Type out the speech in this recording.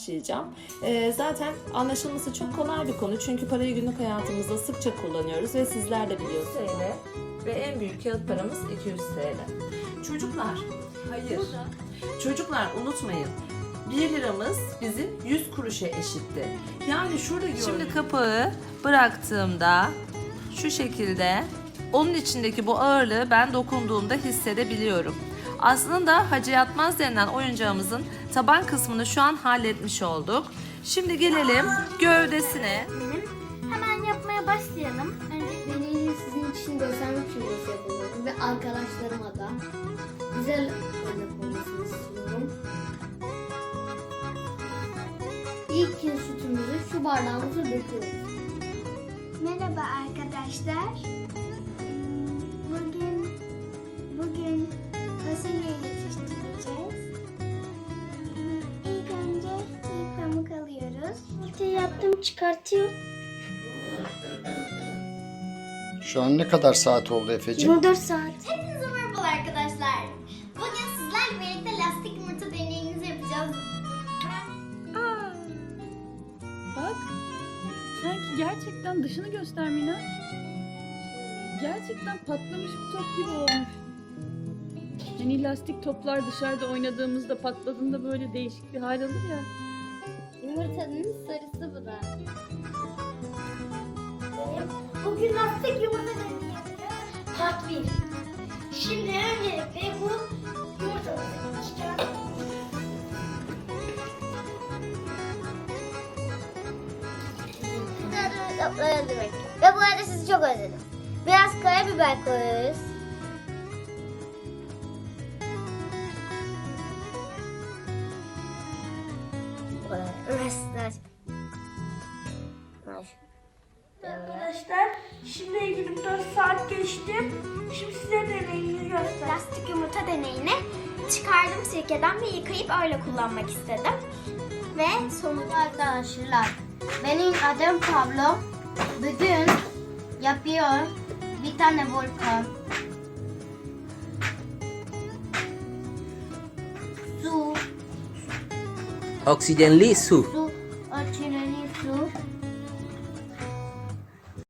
başlayacağım. Ee, zaten anlaşılması çok kolay bir konu çünkü parayı günlük hayatımızda sıkça kullanıyoruz ve sizler de biliyorsunuz. TL ve en büyük kağıt paramız 200 TL. Çocuklar, hayır. Çocuklar unutmayın. 1 liramız bizim 100 kuruşa eşitti. Yani şurada Şimdi kapağı bıraktığımda şu şekilde onun içindeki bu ağırlığı ben dokunduğumda hissedebiliyorum. Aslında Hacı Yatmaz denilen oyuncağımızın taban kısmını şu an halletmiş olduk. Şimdi gelelim gövdesine. Hemen yapmaya başlayalım. Önce Deneyi sizin için göstermek için nasıl yapıldığını ve arkadaşlarıma da güzel örnek olmasını istiyorum. İlk kez sütümüzü şu bardağımıza döküyoruz. merhaba arkadaşlar. Çıkartıyor. Şu an ne kadar saat oldu Efe'ciğim? 24 saat. Hepinize merhaba arkadaşlar. Bugün sizlerle birlikte lastik yumurta deneyimizi yapacağız. Bak. Sanki gerçekten dışını göster Mina. Gerçekten patlamış bir top gibi olmuş. Hani lastik toplar dışarıda oynadığımızda patladığında böyle değişik bir hal alır ya. Yumurtanın sarısı bu lastik yumurta deneyi yapacağız. Part 1. Şimdi öncelikle bu çıkartalım. demek. Ve bu arada sizi çok özledim. Biraz karabiber koyuyoruz. Arkadaşlar şimdi 24 saat geçti. Şimdi size deneyimi göster. Lastik yumurta deneyini çıkardım sirkeden ve yıkayıp öyle kullanmak istedim. Ve sonucu Arkadaşlar benim adım Pablo. Bugün yapıyor bir tane volkan. Su, Oksijenli su. su